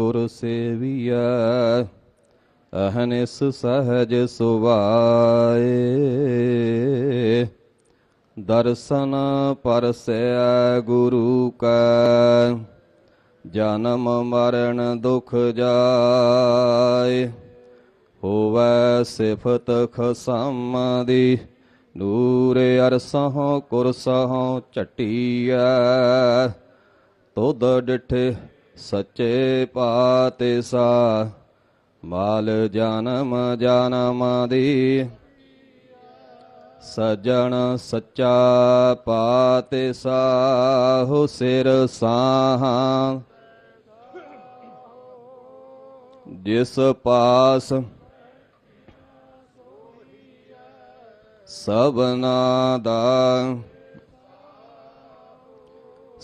ਗੁਰ ਸੇਵੀਐ ਅਹਨਿਸ ਸਹਜ ਸੁਭਾਏ। ਦਰਸ਼ਨ ਪਰਸੈ ਗੁਰੂ ਕੈ, ਜਨਮ ਮਰਨ ਦੁਖ ਜਾਏ। ਹੋਵੈ ਸਿਫਤ ਖਸਮ ਦੀ ਨੂਰ ਅਰਸਹੁ ਕੁਰਸਹੁ ਝਟੀਐ। ਤੁਧ ਡਿਠੇ ਸੱਚੇ ਪਾਤੇ ਸਾ ਮਾਲ ਜਨਮ ਜਨਮ ਦੀ। ਸਜਣ ਸੱਚਾ ਪਾਤੇ ਸਾਹੁ ਸਿਰ ਸਾਹਾਂ। ਜਿਸ ਪਾਸ ਸਭਨਾ ਦਾ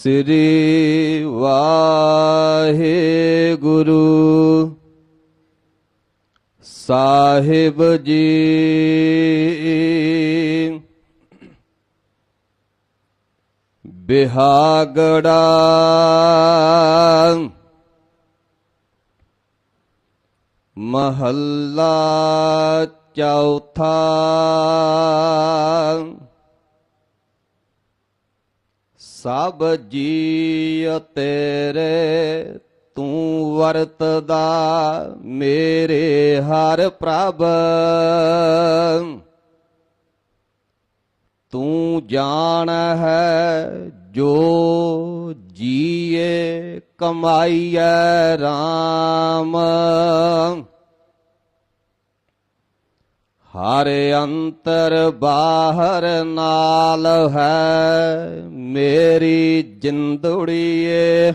ਸ੍ਰੀ ਵਾਹਿਗੁਰੂ ਸਾਹਿਬ ਜੀ ਬਿਹਾਗੜਾ ਮਹੱਲਾ ਚੌਥਾ ਸਭ ਜੀਅ ਤੇਰੇ, ਤੂੰ ਵਰਤਦਾ ਮੇਰੇ ਹਰ ਪ੍ਰਭ। ਤੂੰ ਜਾਣ ਹੈ ਜੋ ਜੀਏ ਕਮਾਈਐ RAM ਹਰ ਅੰਤਰ ਬਾਹਰ ਨਾਲ ਹੈ, ਮੇਰੀ ਜਿੰਦੜੀਏ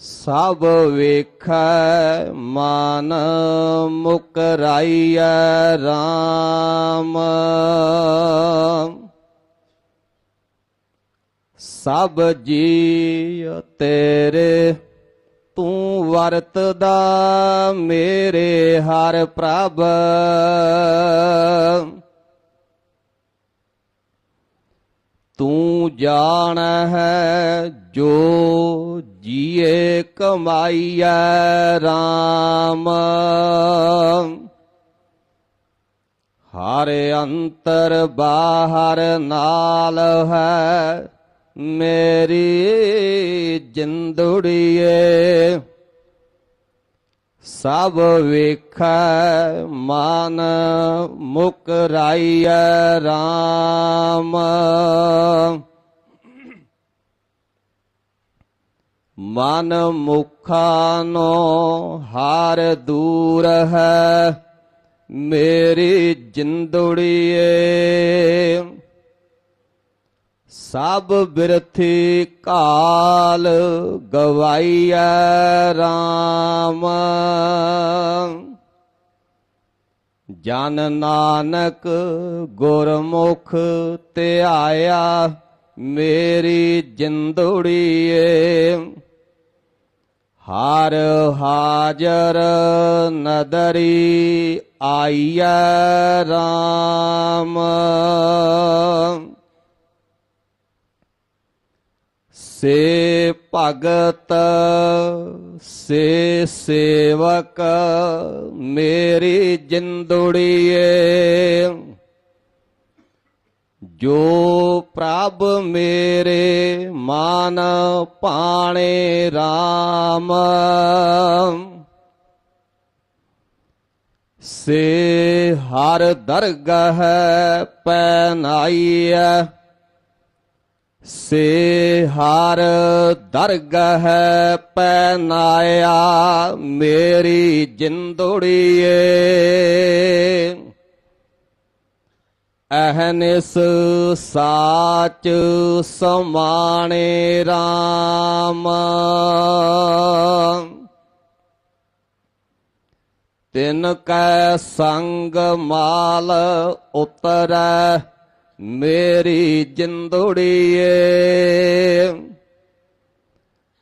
ਸਭ ਵੇਖੈ, ਮਨ ਮੁਕਰਾਈਐ RAM ਸਭ ਜੀ ਤੇਰੇ ਤੂੰ ਵਰਤਦਾ ਮੇਰੇ ਹਰ ਪ੍ਰਭ। ਤੂੰ ਜਾਣ ਹੈ ਜੋ ਜੀਏ ਕਮਾਈਐ RAM ਹਰ ਅੰਤਰ ਬਾਹਰ ਨਾਲ ਹੈ ਮੇਰੀ ਜਿੰਦੜੀਏ ਸਭ ਵੇਖੈ ਮਨ ਮੁਕਰਾਈਐ RAM ਮਨ ਮੁਖਾਨੋ ਹਾਰ ਦੂਰ ਹੈ ਮੇਰੀ ਜਿੰਦੜੀਏ। ਸਭ ਬਿਰਥੀ ਕਾਲ ਗਵਾਈਐ RAM ਜਨ ਨਾਨਕ ਗੁਰਮੁਖ ਧਿਆਇਆ, ਮੇਰੀ ਜਿੰਦੜੀਏ। ਹਰ ਹਾਜਰ ਨਦਰੀ ਆਈਐ RAM ਸੇ ਭਗਤ, ਸੇ ਸੇਵਕ, ਮੇਰੀ ਜਿੰਦੜੀਏ। ਜੋ ਪ੍ਰਭ ਮੇਰੇ ਮਾਨ ਪਾਣੇ RAM ਸੇ ਹਰ ਦਰਗਹ ਪੈਨਾਈਐ। ਸੇ ਹਰ ਦਰਗਹ ਪੈਨਾਇਆ ਮੇਰੀ ਜਿੰਦੜੀਏ ਅਹਨਿਸ ਸਾਚ ਸਮਾਣੇ RAM ਤਿਨ ਕੈ ਸੰਗ ਮਾਲ ਉਤਰੈ ਮੇਰੀ ਜਿੰਦੁੜੀਏ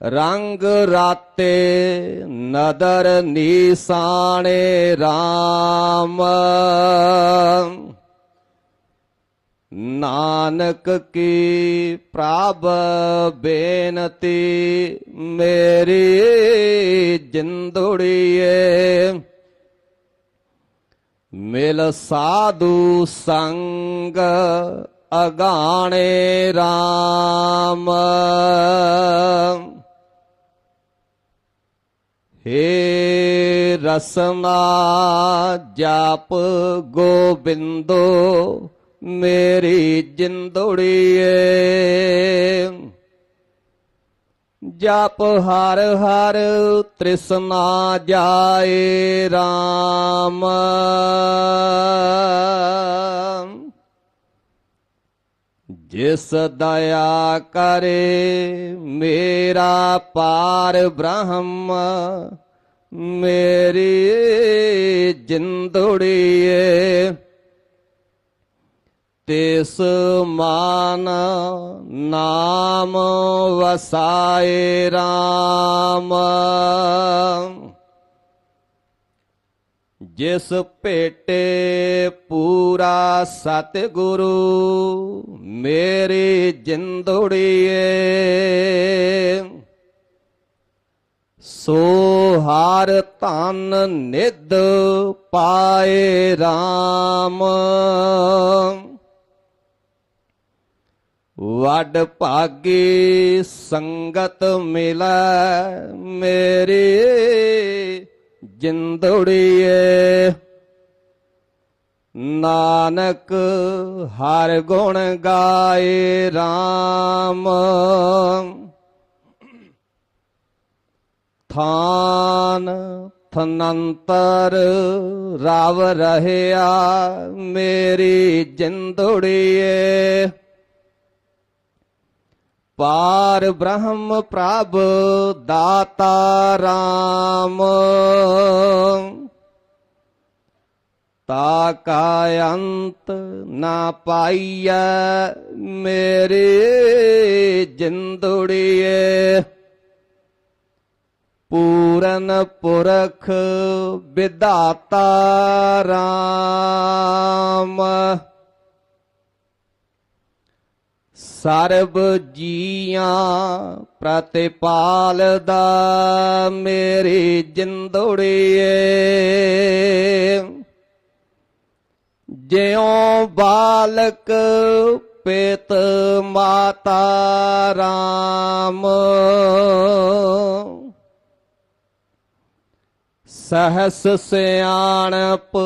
ਰੰਗ ਰਾਤੇ ਨਦਰ ਨੀਸਾਣੇ RAM ਨਾਨਕ ਕੀ ਪ੍ਰਭ ਬੇਨਤੀ ਮੇਰੀ ਜਿੰਦੁੜੀਏ ਮਿਲ ਸਾਧੂ ਸੰਗ ਅਗਾਣੇ RAM ਹੇ ਰਸਨਾ ਜਾਪ ਗੋਬਿੰਦੋ ਮੇਰੀ ਜਿੰਦੁੜੀਏ। ਜਪ ਹਰ ਹਰ ਤ੍ਰਿਸ਼ਨਾ ਜਾਏ RAM ਜਿਸ ਦਇਆ ਕਰੇ ਮੇਰਾ ਪਾਰ ਬ੍ਰਹਮ ਮੇਰੀ ਜਿੰਦੁੜੀਏ ਤਿਸ ਮਾਨ ਨਾਮ ਵਸਾਏ RAM ਜਿਸ ਭੇਟੇ ਪੂਰਾ ਸਤਿਗੁਰੂ, ਮੇਰੀ ਜਿੰਦੁੜੀਏ ਸੋ ਹਰ ਧਨ ਨਿਧ ਪਾਏ RAM ਵਡ ਭਾਗੀ ਸੰਗਤ ਮਿਲੈ ਮੇਰੀ, ਜਿੰਦੁੜੀਏ। ਨਾਨਕ ਹਰ ਗੁਣ ਗਾਏ RAM ਥਾਨ ਥਨੰਤਰ ਰਵ ਰਹਿਆ ਮੇਰੀ ਜਿੰਦੜੀਏ। ਪਾਰ ਬ੍ਰਹਮ ਪ੍ਰਭ ਦਾਤਾ ਰਾਮ। ਤਾ ਕਾ ਅੰਤ ਨਾ ਪਾਈਐ ਮੇਰੇ ਜਿੰਦੁੜੀਏ। ਪੂਰਨ ਪੁਰਖ ਵਿਦਾਤਾ ਰਾਮ। ਸਰਬ ਜੀਆਂ ਪ੍ਰਤਿਪਾਲਦਾ ਮੇਰੀ ਜਿੰਦੁੜੀਏ। ਜਿਉ ਬਾਲਕ ਪਿਤ ਮਾਤਾ ਰਾਮ ਸਹਸ ਸਿਆਣਪ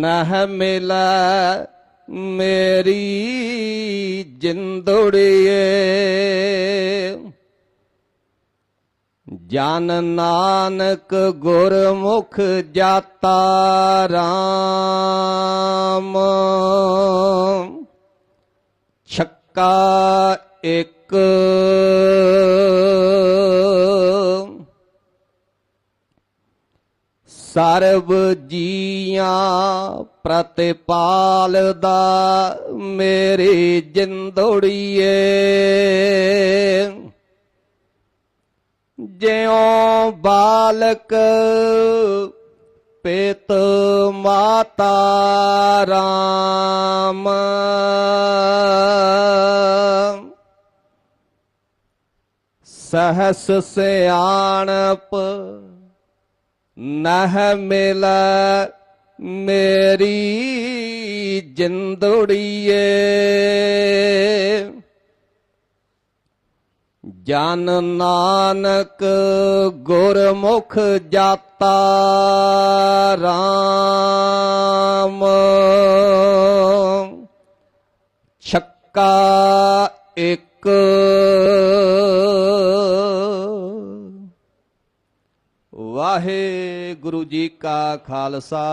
ਨਹ ਮਿਲੈ ਮੇਰੀ ਜਿੰਦੁੜੀਏ ਜਨ ਨਾਨਕ ਗੁਰਮੁਖ ਜਾਤਾ RAM ਛੱਕਾ ਇੱਕ ਸਰਬ ਜੀਆਂ ਪ੍ਰਤਿਪਾਲਦਾ ਮੇਰੀ ਜਿੰਦੁੜੀਏ। ਜਿਉ ਬਾਲਕ ਪਿਤ ਮਾਤਾ ਰਾਮ। ਸਹਸ ਸਿਆਣਪ ਨਹ ਮਿਲੈ ਮੇਰੀ ਜਿੰਦੁੜੀਏ। ਜਨ ਨਾਨਕ ਗੁਰਮੁਖ ਜਾਤਾ RAM ਛੱਕਾ ਇੱਕ ਵਾਹਿਗੁਰੂ ਜੀ ਕਾ ਖਾਲਸਾ।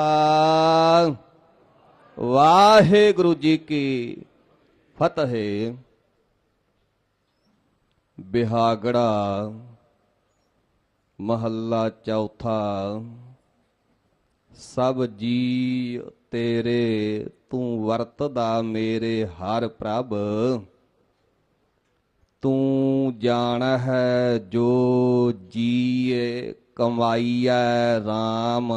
ਵਾਹਿਗੁਰੂ ਜੀ ਕੀ ਫਤਿਹ। ਬਿਹਾਗੜਾ ਮਹੱਲਾ ਚੌਥਾ। ਸਭ ਜੀ ਤੇਰੇ, ਤੂੰ ਵਰਤਦਾ ਮੇਰੇ ਹਰ ਪ੍ਰਭ। ਤੂੰ ਜਾਣ ਹੈ ਜੋ ਜੀਏ ਕਮਾਈਐ RAM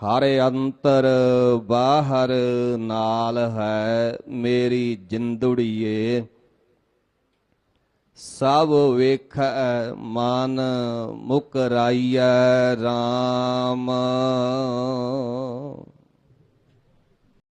ਹਰ ਅੰਤਰ ਬਾਹਰ ਨਾਲ ਹੈ ਮੇਰੀ ਜਿੰਦੜੀਏ। ਸਭ ਵੇਖੈ ਮਨ ਮੁਕਰਾਈਐ RAM